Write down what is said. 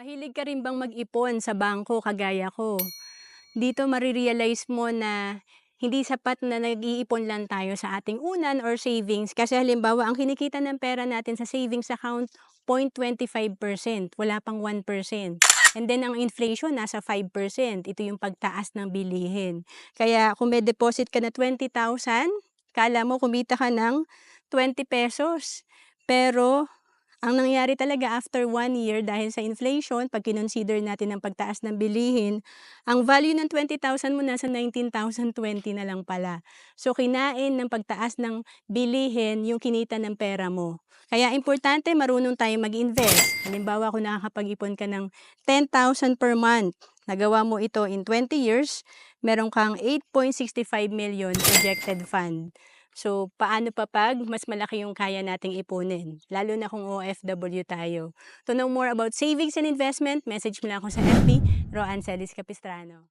Mahilig ka rin bang mag-ipon sa bangko kagaya ko? Dito marirealize mo na hindi sapat na nag-iipon lang tayo sa ating unan or savings. Kasi halimbawa, ang kinikita ng pera natin sa savings account, 0.25%. Wala pang 1%. And then, ang inflation, nasa 5%. Ito yung pagtaas ng bilihin. Kaya, kung may deposit ka na 20,000, kala mo kumita ka ng 20 pesos. Pero, ang nangyari talaga after one year dahil sa inflation, pag kinonsider natin ang pagtaas ng bilihin, ang value ng 20,000 mo nasa 19,020 na lang pala. So, kinain ng pagtaas ng bilihin yung kinita ng pera mo. Kaya importante marunong tayo mag-invest. Halimbawa, kung nakakapag-ipon ka ng 10,000 per month, nagawa mo ito in 20 years, meron kang 8.65 million projected fund. So, paano pa pag mas malaki yung kaya nating ipunin? Lalo na kung OFW tayo. To know more about savings and investment, message mo lang ako sa FB, Roan Celis Capistrano.